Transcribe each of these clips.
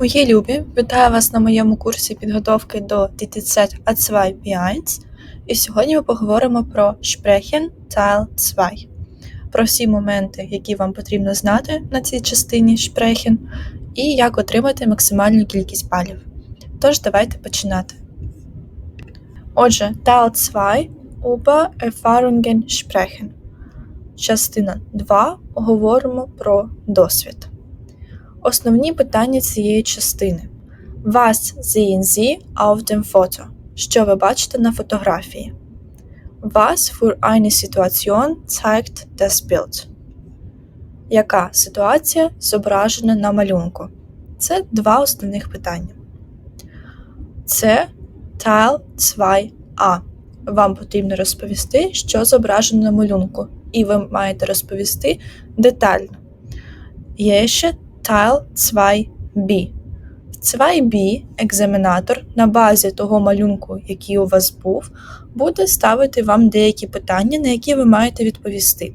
Мої любі, вітаю вас на моєму курсі підготовки до DTZ A2 B1. І сьогодні ми поговоримо про Sprechen Teil 2, про всі моменти, які вам потрібно знати на цій частині Sprechen, і як отримати максимальну кількість балів. Тож, давайте починати. Отже, Teil 2 über Erfahrungen sprechen. Частина 2 говоримо про досвід. Основні питання цієї частини. Was sehen Sie auf dem Foto? Що ви бачите на фотографії? Was für eine Situation zeigt das Bild? Яка ситуація зображена на малюнку? Це два основних питання. Це Teil 2a. Вам потрібно розповісти, що зображено на малюнку, і ви маєте розповісти детально. Є ще Teil 2b. В 2b екзаменатор на базі того малюнку, який у вас був, буде ставити вам деякі питання, на які ви маєте відповісти.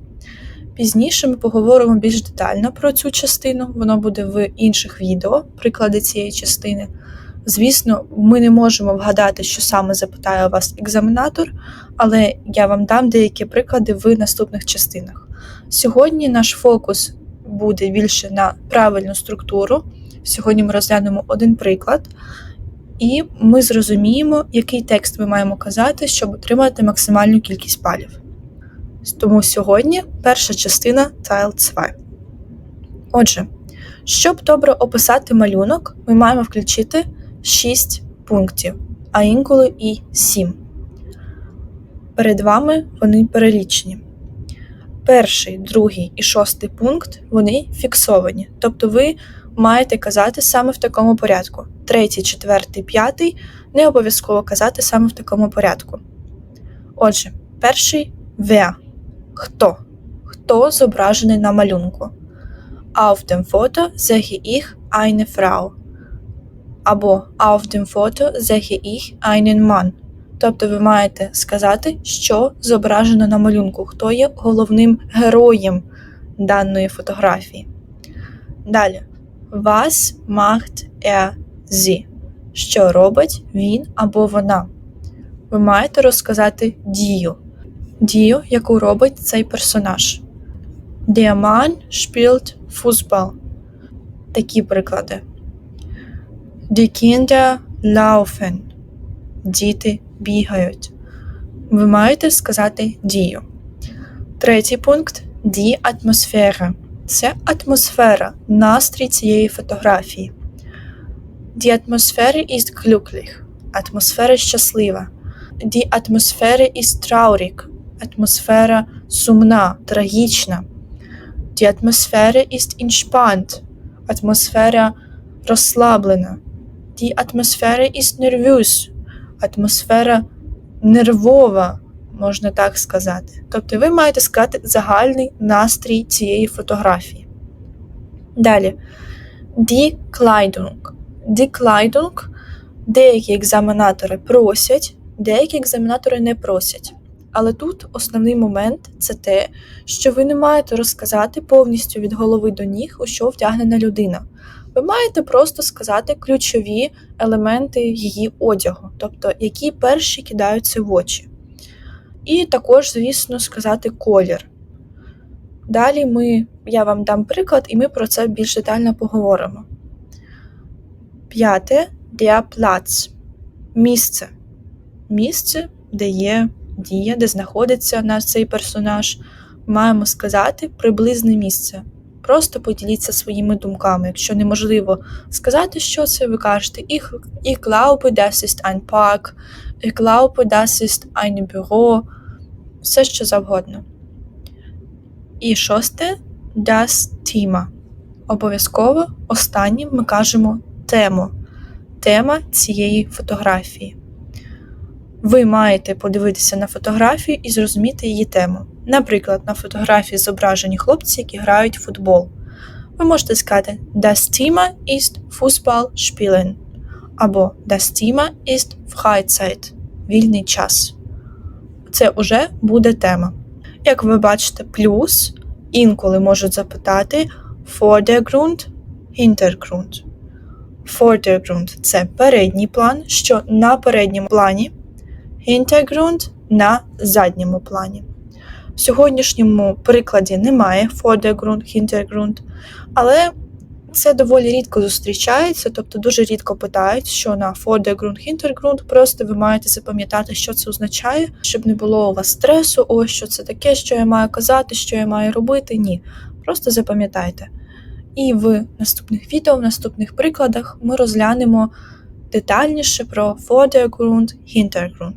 Пізніше ми поговоримо більш детально про цю частину, воно буде в інших відео, приклади цієї частини. Звісно, ми не можемо вгадати, що саме запитає у вас екзаменатор, але я вам дам деякі приклади в наступних частинах. Сьогодні наш фокус буде більше на правильну структуру. Сьогодні ми розглянемо один приклад, і ми зрозуміємо, який текст ми маємо казати, щоб отримати максимальну кількість балів. Тому сьогодні перша частина Tile 2. Отже, щоб добре описати малюнок, ми маємо включити 6 пунктів, а інколи і 7. Перед вами вони перелічені. Перший, другий і шостий пункт вони фіксовані. Тобто ви маєте казати саме в такому порядку. Третій, четвертий, п'ятий не обов'язково казати саме в такому порядку. Отже, перший wer. Хто? Хто зображений на малюнку? Auf dem Foto sehe ich eine Frau. Або Auf dem Foto sehe ich einen Mann. Тобто ви маєте сказати, що зображено на малюнку, хто є головним героєм даної фотографії. Далі. Was macht er sie? Що робить він або вона? Ви маєте розказати дію. Дію, яку робить цей персонаж. Der Mann spielt Fußball. Такі приклади. Die Kinder laufen. Діти бігають. Ви маєте сказати дію. Третій пункт die атмосфера. Це атмосфера, настрій цієї фотографії. Die Atmosphäre ist glücklich. Атмосфера щаслива. Die Atmosphäre ist traurig. Атмосфера сумна, трагічна. Die Atmosphäre ist entspannt. Атмосфера розслаблена. Die Atmosphäre ist nervös. Атмосфера нервова, можна так сказати. Тобто ви маєте сказати загальний настрій цієї фотографії. Далі. Die Kleidung. Деякі екзаменатори просять, деякі екзаменатори не просять. Але тут основний момент це те, що ви не маєте розказати повністю від голови до ніг, у що вдягнена людина. Ви маєте просто сказати ключові елементи її одягу, тобто які перші кидаються в очі. І також, звісно, сказати колір. Далі ми, я вам дам приклад, і ми про це більш детально поговоримо. П'яте der Platz. Місце. Місце, де є дія, де знаходиться наш цей персонаж. Маємо сказати приблизне місце. Просто поділіться своїми думками. Якщо неможливо сказати, що це, ви кажете ich, ich glaube, das ist ein Park, ich glaube, das ist ein Büro, все що завгодно. І шосте das Thema. Обов'язково останнім ми кажемо тему. Тема цієї фотографії. Ви маєте подивитися на фотографію і зрозуміти її тему. Наприклад, на фотографії зображені хлопці, які грають в футбол. Ви можете сказати Das Thema ist Fußball spielen або Das Thema ist Freizeit вільний час. Це вже буде тема. Як ви бачите, плюс інколи можуть запитати Vordergrund, Hintergrund. Vordergrund – це передній план, що на передньому плані, Hintergrund – на задньому плані. В сьогоднішньому прикладі немає Vordergrund, Hintergrund, але це доволі рідко зустрічається, тобто дуже рідко питають, що на Vordergrund, Hintergrund, просто ви маєте запам'ятати, що це означає, щоб не було у вас стресу, ось що це таке, що я маю казати, що я маю робити. Ні. Просто запам'ятайте. І в наступних відео, в наступних прикладах ми розглянемо детальніше про Vordergrund, Hintergrund.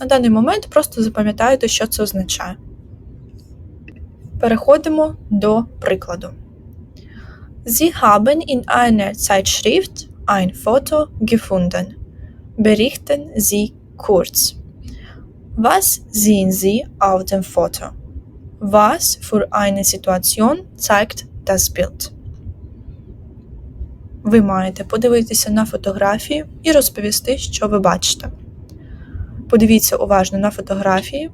На даний момент просто запам'ятайте, що це означає. Переходимо до прикладу. Sie haben in einer Zeitschrift ein Foto gefunden. Berichten Sie kurz. Was sehen Sie auf dem Foto? Was für eine Situation zeigt das Bild? Ви маєте подивитися на фотографію і розповісти, що ви бачите. Подивіться уважно на фотографії.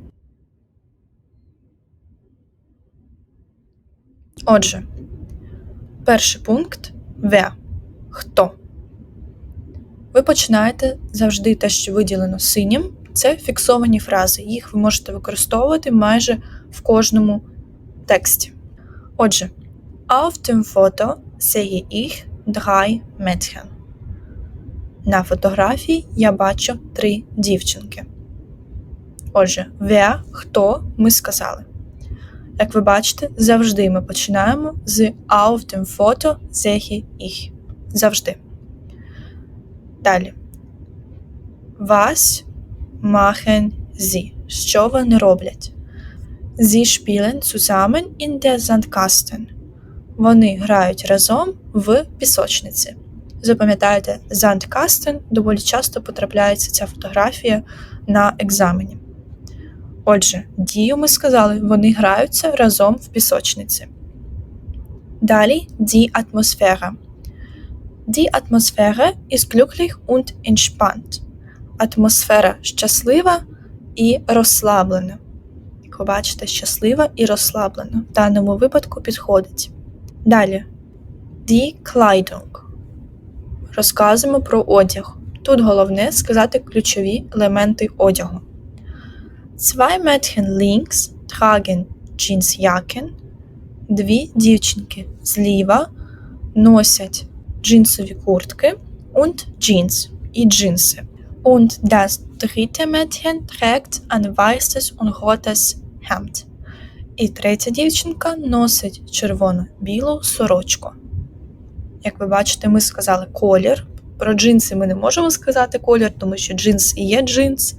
Отже, Перший пункт В. Хто? Ви починаєте завжди те, що виділено синім. Це фіксовані фрази. Їх ви можете використовувати майже в кожному тексті. Отже, auf dem Foto sehe ich drei Mädchen. На фотографії я бачу три дівчинки. Отже, wer, хто ми сказали. Як ви бачите, завжди ми починаємо з auf dem Foto sehe ich. Завжди. Далі. Was machen sie? Що вони роблять? Sie spielen zusammen in der Sandkasten. Вони грають разом в пісочниці. Запам'ятайте, Sandkasten доволі часто потрапляється ця фотографія на екзамені. Отже, дію ми сказали, вони граються разом в пісочниці. Далі die Atmosphäre. Die Atmosphäre ist glücklich und entspannt. Атмосфера щаслива і розслаблена. Як ви бачите, щаслива і розслаблена. В даному випадку підходить. Далі Die Kleidung. Розказуємо про одяг. Тут головне сказати ключові елементи одягу. Zwei Mädchen links tragen Jeansjacken, дві дівчинки зліва носять джинсові куртки und Jeans і джинси. Und das dritte Mädchen trägt ein weißes und rotes Hemd. І третя дівчинка носить червоно-білу сорочку. Як ви бачите, ми сказали колір. Про джинси ми не можемо сказати колір, тому що джинс і є джинс.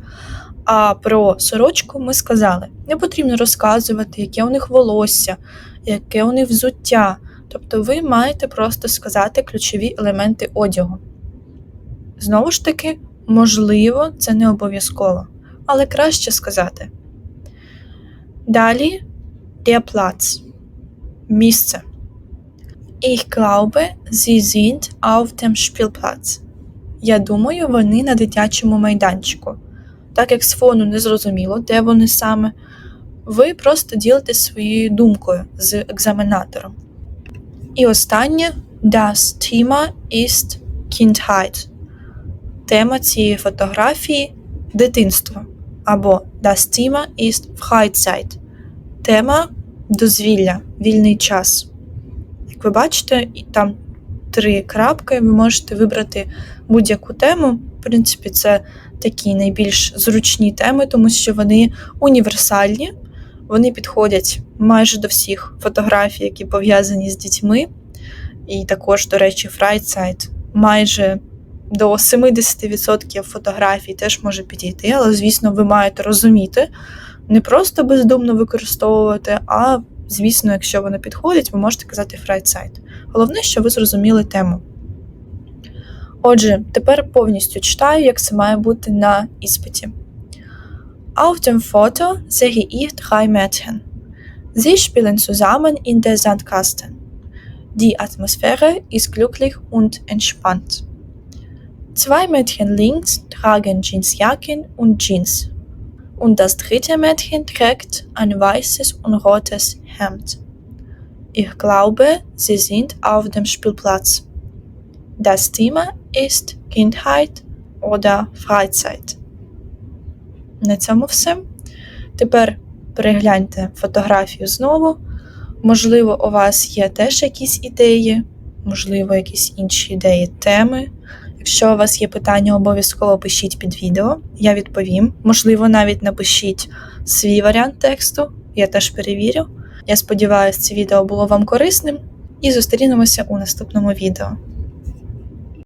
А про сорочку ми сказали: не потрібно розказувати, яке у них волосся, яке у них взуття. Тобто ви маєте просто сказати ключові елементи одягу. Знову ж таки, можливо, це не обов'язково, але краще сказати. Далі der Platz. Місце. Ich glaube, sie sind auf dem Spielplatz. Я думаю, вони на дитячому майданчику так як з фону не зрозуміло, де вони саме, ви просто ділитесь своєю думкою з екзаменатором. І останнє Das Thema ist Kindheit. Тема цієї фотографії дитинство. Або Das Thema ist Freizeit. Тема дозвілля, вільний час. Як ви бачите, там три крапки, ви можете вибрати будь-яку тему. В принципі, це такі найбільш зручні теми, тому що вони універсальні, вони підходять майже до всіх фотографій, які пов'язані з дітьми. І також, до речі, фрайтсайт майже до 70% фотографій теж може підійти, але, звісно, ви маєте розуміти, не просто бездумно використовувати, а, звісно, якщо вони підходять, ви можете казати фрайтсайт. Головне, що ви зрозуміли тему. Отже, тепер повністю читаю, як це має бути на іспиті. Auf dem Foto sehe ich drei Mädchen. Sie spielen zusammen in der Sandkasten. Die Atmosphäre ist glücklich und entspannt. Zwei Mädchen links tragen Jeansjacken und Jeans. Und das dritte Mädchen trägt ein weißes und rotes Hemd. Ich glaube, sie sind auf dem Spielplatz. Das Thema ist Kindheit oder Freizeit. На цьому все. Тепер перегляньте фотографію знову. Можливо, у вас є теж якісь ідеї, можливо, якісь інші ідеї теми. Якщо у вас є питання, обов'язково пишіть під відео, я відповім. Можливо, навіть напишіть свій варіант тексту, я теж перевірю. Я сподіваюся, це відео було вам корисним і зустрінемося у наступному відео.